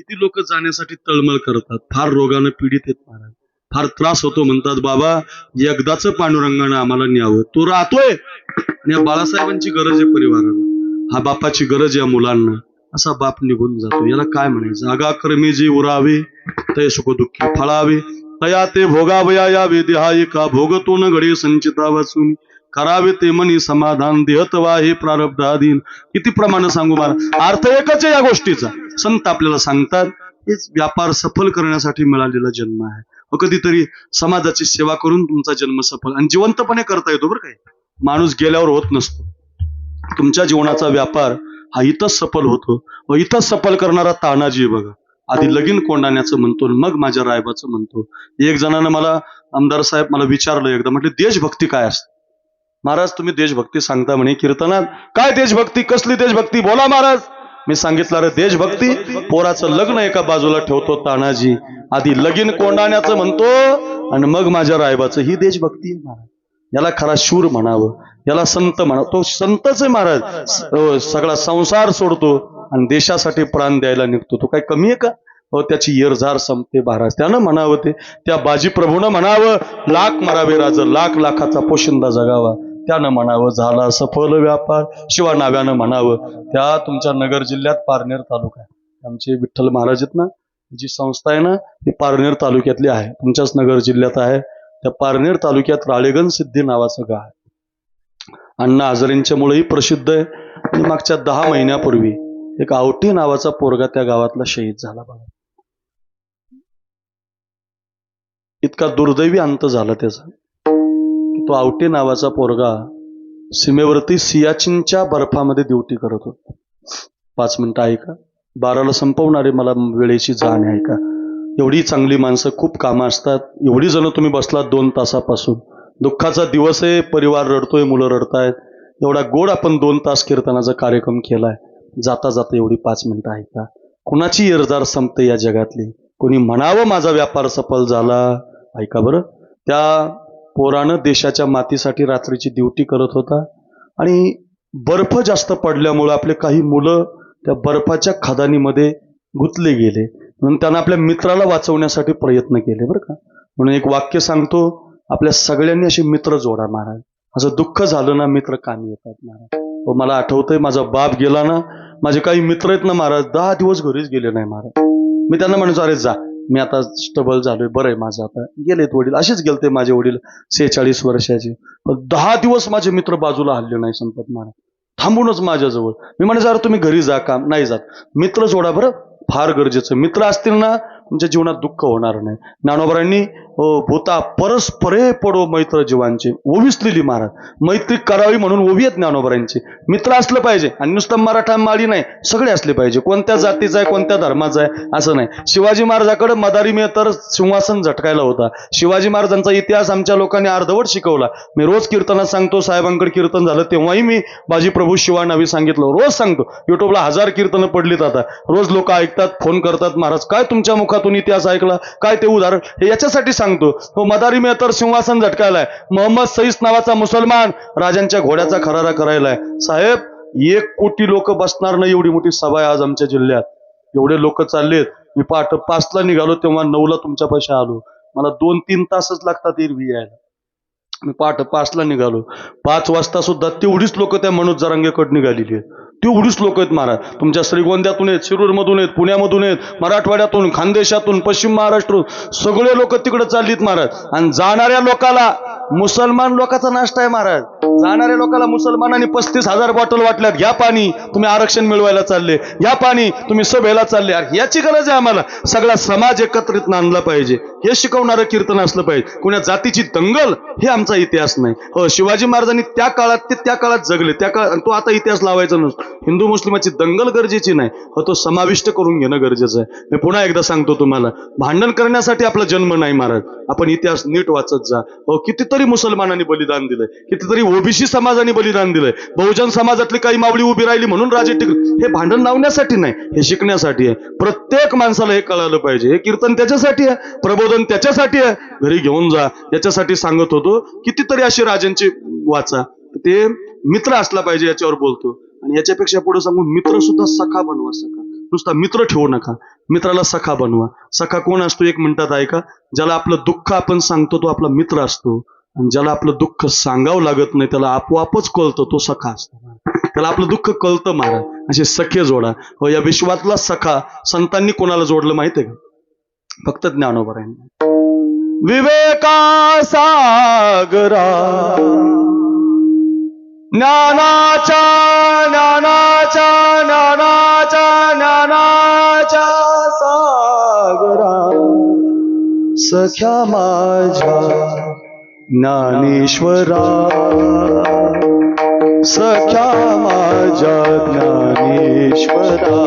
किती लोक जाण्यासाठी तळमळ करतात? फार रोगानं पीडित आहेत महाराज. फार त्रास होतो म्हणतात बाबा एकदाच पांडुरंगानं आम्हाला न्यावं. तो राहतोय. आणि या बाळासाहेबांची गरज आहे परिवाराला. हा बापाची गरज या मुलांना. असा बाप निघून जातो. याला काय म्हणायचं? अगा कर्मी जी उरावे तय सुख दुःखी फळावे. तया ते भोगावया या विधी का भोगतो न घडे संचिता वाचून करावे ते मनी समाधान देहतवा हे प्रारब्ध आधीन किती प्रमाण सांगू मला अर्थ एकच आहे या गोष्टीचा. संत आपल्याला सांगतात हेच व्यापार सफल करण्यासाठी मिळालेला जन्म आहे. व कधीतरी समाजाची सेवा करून तुमचा जन्म सफल आणि जिवंतपणे करता येतो बरं काय माणूस गेल्यावर होत नसतो. तुमच्या जीवनाचा व्यापार हा इथंच सफल होतो व इथंच सफल करणारा तानाजी आहे बघा. आधी लगीन कोंडाण्याचं म्हणतो मग माझ्या रायबाचं म्हणतो. एक जणानं मला आमदार साहेब मला विचारलं एकदा म्हटलं देशभक्ती काय असते? महाराज तुम्ही देशभक्ती सांगता म्हणे कीर्तनात. काय देशभक्ती? कसली देशभक्ती? बोला महाराज. मी सांगितलं रे देशभक्ती पोराचं लग्न एका बाजूला ठेवतो तानाजी. आधी लगीन कोंडाण्याचं म्हणतो आणि मग माझ्या रायबाचं. ही देशभक्ती आहे महाराज. याला खरा शूर म्हणावं. याला संत म्हणावं. तो संतच आहे महाराज. सगळा संसार सोडतो आणि देशासाठी प्राण द्यायला निघतो. तो काय कमी आहे का? हो त्याची येरझार संपते महाराज. त्यानं म्हणावं ते. त्या बाजीप्रभूनं म्हणावं लाख मरावे राज लाख लाखाचा पोशिंदा जगावा. त्यानं म्हणावं झाला सफल व्यापार. शिवा नाव्यानं म्हणावं त्या तुमच्या नगर जिल्ह्यात पारनेर तालुका आहे. आमचे विठ्ठल महाराज आहेत ना जी संस्था आहे ना ती पारनेर तालुक्यातली आहे. तुमच्याच नगर जिल्ह्यात आहे. त्या पारनेर तालुक्यात राळेगण सिद्धी नावाचं गाव आहे. अण्णा हजारेंच्यामुळेही प्रसिद्ध आहे. आणि मागच्या दहा महिन्यापूर्वी एक आवटी नावाचा पोरगा त्या गावातला शहीद झाला बघा. इतका दुर्दैवी अंत झाला त्याचा. तो आवटे नावाचा पोरगा सीमेवरती सियाचिनच्या बर्फामध्ये ड्युटी करत होता. पाच मिनिटं ऐका. बाराला संपवणारे मला वेळेची जाण आहे का एवढी चांगली माणसं खूप कामं असतात. एवढी जण तुम्ही बसलात दोन तासापासून. दुःखाचा दिवस आहे परिवार रडतोय मुलं रडतायत. एवढा गोड आपण दोन तास कीर्तनाचा कार्यक्रम केलाय. जाता जाता एवढी पाच मिनिटं ऐका. कुणाची इरजार संपते या जगातली? कोणी म्हणावं माझा व्यापार सफल झाला? ऐका बरं. त्या पोरानं देशाच्या मातीसाठी रात्रीची ड्युटी करत होता. आणि बर्फ जास्त पडल्यामुळं आपले काही मुलं त्या बर्फाच्या खदानीमध्ये गुंतले गेले. म्हणून त्यांना आपल्या मित्राला वाचवण्यासाठी प्रयत्न केले बरं का. म्हणून एक वाक्य सांगतो आपल्या सगळ्यांनी असे मित्र जोडा महाराज. असं दुःख झालं ना मित्र कामी येतात महाराज. व मला आठवतंय माझा बाप गेला ना माझे काही मित्र आहेत ना महाराज दहा दिवस घरीच गेले नाही महाराज. मी त्यांना म्हणतो अरे जा. मी आता स्टबल झालोय बरं आहे माझं आता. गेलेत वडील असेच गेलते माझे वडील सेहेचाळीस वर्षाचे. पण दहा दिवस माझे मित्र बाजूला हल्ले नाही संपत महाराज थांबूनच माझ्याजवळ. मी म्हणायचं अरे तुम्ही घरी जा काम नाही जात. मित्र जोडा बरं फार गरजेचं. मित्र असतील ना तुमच्या जीवनात दुःख होणार नाही. ज्ञानोबरांनी भूता परस्परे पडो मैत्र जीवांचे. ओविसलेली महाराज. मैत्री करावी म्हणून ओवी आहेत ज्ञानोबरांची मित्र असलं पाहिजे आणि नुसतं मराठा माळी नाही सगळे असले पाहिजे. कोणत्या जातीचा आहे कोणत्या धर्माचा आहे असं नाही. शिवाजी महाराजाकडे मदारी मे तर सिंहासन झटकायला होता. शिवाजी महाराजांचा इतिहास आमच्या लोकांनी अर्धवट शिकवला. मी रोज कीर्तनात सांगतो साहेबांकडे कीर्तन झालं तेव्हाही मी बाजी प्रभू शिवा नावी सांगितलं. रोज सांगतो. युट्यूबला हजार कीर्तनं पडलीत आता. रोज लोक ऐकतात फोन करतात महाराज काय तुमच्या मुखात मुखातून इतिहास ऐकला. काय ते उदाहरण? हे याच्यासाठी सांगतो. हो मदारी मिळ तर सिंहासन झटकायलाय. मोहम्मद सईस नावाचा मुसलमान राजांच्या घोड्याचा खरारा करायलाय. साहेब एक कोटी लोक बसणार नाही एवढी मोठी सभा आहे आज आमच्या जिल्ह्यात. एवढे लोक चाललेत. मी पाठ पाचला निघालो तेव्हा नऊला तुमच्या पैसे आलो. मला दोन तीन तासच लागतात एरवी यायला मी पाठ पाचला निघालो. पाच वाजता सुद्धा तेवढीच लोक त्या मनोज जरांगेकडे निघालेली आहेत. तेवढीच लोक आहेत महाराज. तुमच्या श्रीगोंद्यातून आहेत शिरूरमधून आहेत पुण्यामधून आहेत मराठवाड्यातून खानदेशातून पश्चिम महाराष्ट्र सगळे लोक तिकडे चाललीत महाराज. आणि जाणाऱ्या लोकाला मुसलमान लोकांचा नाश्ता आहे महाराज. जाणाऱ्या लोकाला मुसलमानांनी पस्तीस हजार बॉटल वाटल्यात. घ्या पाणी तुम्ही आरक्षण मिळवायला चालले. घ्या पाणी तुम्ही सभेला चालले. याची गरज आहे आम्हाला. सगळा समाज एकत्रित आणला पाहिजे. हे शिकवणारं कीर्तन असलं पाहिजे. कुण्या जातीची दंगल हे आमचा इतिहास नाही. हो शिवाजी महाराजांनी त्या काळात ते त्या काळात जगले. त्या काळात तो आता इतिहास लावायचा नसतो. हिंदू मुस्लिमाची दंगल गरजेची नाही हो तो समाविष्ट करून घेणं गरजेचं आहे. मी पुन्हा एकदा सांगतो तुम्हाला भांडण करण्यासाठी आपला जन्म नाही महाराज आपण इतिहास नीट वाचत जा. हो कितीतरी मुसलमानांनी बलिदान दिलंय कितीतरी ओबीसी समाजाने बलिदान दिलंय. बहुजन समाजातली काही मावळी उभी राहिली म्हणून राजे टिकले हे भांडण लावण्यासाठी नाही हे शिकण्यासाठी आहे. प्रत्येक माणसाला हे कळालं पाहिजे. हे कीर्तन त्याच्यासाठी आहे प्रबोधन त्याच्यासाठी आहे. घरी घेऊन जा. याच्यासाठी सांगत होतो कितीतरी अशी राजांची वाचा. ते मित्र असला पाहिजे याच्यावर बोलतो. आणि याच्यापेक्षा पुढे सांगून मित्र सुद्धा सखा बनवा सखा. नुसता मित्र ठेवू नका. मित्राला सखा बनवा. सखा कोण असतो? एक मिनिटात ऐका. ज्याला आपलं दुःख आपण सांगतो तो आपला मित्र असतो. आणि ज्याला आपलं दुःख सांगावं लागत नाही त्याला आपोआपच कळतं तो सखा असतो. त्याला आपलं दुःख कळतं मारा. असे सखे जोडा. हो या विश्वातला सखा संतांनी कोणाला जोडलं माहितीये का? फक्त ज्ञानोबरायांनी विवेका सागरा. Nana cha, nana cha, nana cha, nana cha, sagra, sakya majha, nanishwara, sakya majha, nanishwara,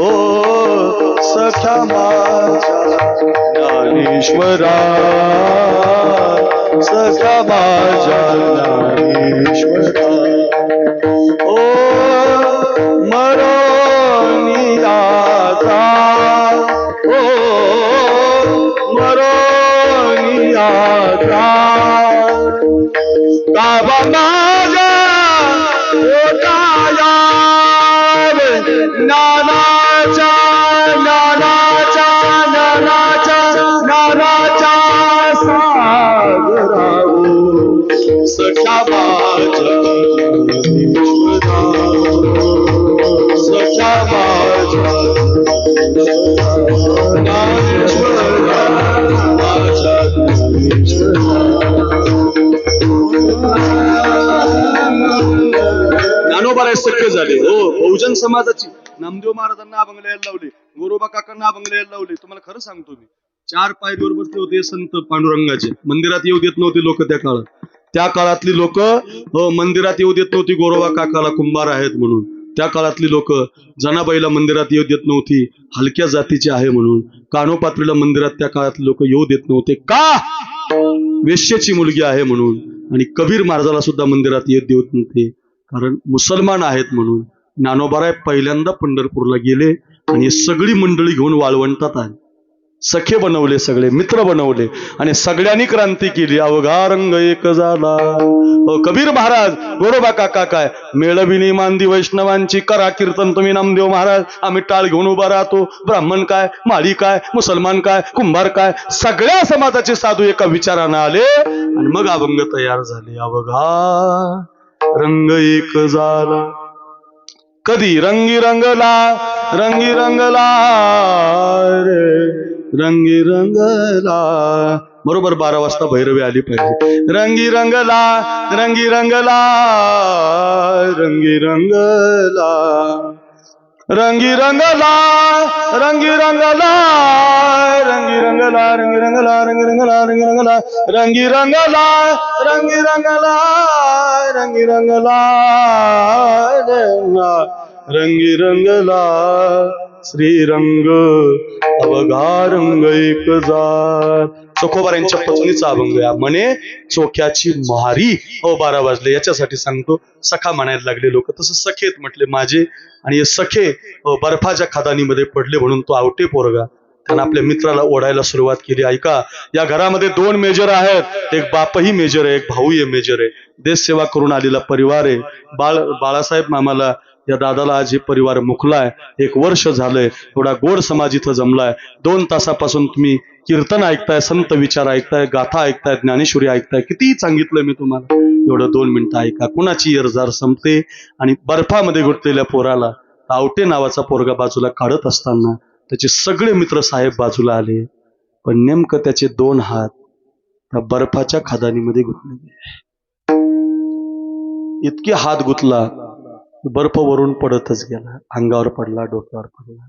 oh, sakya majha, nanishwara, सका माझा नागेश्वरा ओ मरोनी आता ओ मरोनी आता बाबा माझा ओटाया नानाचा नानाचा नानाचा नानाचा सागराऊ सख्य झाले. हो बहुजन समाजाची. नामदेव महाराजांना अभंग लिहायला लावले. गोरोबा काकांना अभंग लिहायला लावले. तुम्हाला खरं सांगतो मी. चार पाय दूर बसले होते संत पांडुरंगाचे. मंदिरात येऊ देत नव्हते लोक त्या काळात. त्या काळातली लोक हो, मंदिरात येऊ देत नव्हती गोरोबा काकाला कुंभार आहेत म्हणून. त्या काळातली लोक जनाबाईला मंदिरात येऊ देत नव्हती हलक्या जातीची आहे म्हणून. कानोपात्रीला मंदिरात त्या काळातले लोक येऊ देत नव्हते. का? वेश्याची मुलगी आहे म्हणून. आणि कबीर महाराजाला सुद्धा मंदिरात येत देत नव्हते. कारण मुसलमान आहेत म्हणून. नानोबाराय पहिल्यांदा पंढरपूरला गेले आणि सगळी मंडळी घेऊन वाळवंटात आहे सखे बनवले सगळे मित्र बनवले आणि सगळ्यांनी क्रांती केली. अवघा रंग एक झाला. हो, कबीर महाराज गोरोबा काका काय? मेळविनी मांदी वैष्णवांची करा कीर्तन तुम्ही नामदेव महाराज. आम्ही टाळ घेऊन उभा राहतो. ब्राह्मण काय? माळी काय? मुसलमान काय? कुंभार काय? सगळ्या समाजाचे साधू एका विचारानं आले आणि मग अभंग तयार झाले. अवघा रंग एक झाला. कधी? रंगी रंगला रंगी रंगला रे. रंगी रंगला बरोबर बारा वाजता भैरवी आली पाहिजे. रंगी रंगला रंगी रंगला रंगी रंगला रंगी रंगला रंगी रंगला रंगी रंगला रंगी रंगला रंगी रंगला रंगी रंगला रंगी रंगला रंगी रंगला रंगी रंगला रंगी रंगला श्रीरंग अवगारंग एक जात. चोखोबार यांच्या पत्नीचा अभंग या म्हणे चोख्याची महारी हो बारा वाजले. याच्यासाठी सांगतो सखा म्हणायला लागले लोक. तसं सखेत म्हटले माझे. आणि हे सखे बर्फाच्या खदानीमध्ये पडले म्हणून तो आवटे पोरगा. त्यानं आपल्या मित्राला ओढायला सुरुवात केली. ऐका या घरामध्ये दोन मेजर आहेत. एक बापही मेजर आहे एक भाऊही मेजर आहे. देश सेवा करून आलेला परिवार आहे. बाळ बाळासाहेब मामाला या दादाला आज हे परिवार मुकलाय. एक वर्ष झालंय. एवढा गोड समाज इथं जमलाय. दोन तासापासून तुम्ही कीर्तन ऐकताय संत विचार ऐकताय गाथा ऐकताय ज्ञानेश्वरी ऐकताय. किती सांगितलंय मी तुम्हाला. एवढं दोन मिनिटं ऐका. कुणाची इरजार संपते आणि बर्फामध्ये गुंतलेल्या पोराला आवटे नावाचा पोरगा बाजूला काढत असताना त्याचे सगळे मित्र साहेब बाजूला आले. पण नेमकं त्याचे दोन हात त्या बर्फाच्या खादानीमध्ये गुंतले इतके हात गुतला. बर्फ वरून पडतच गेला. अंगावर पडला डोक्यावर पडला.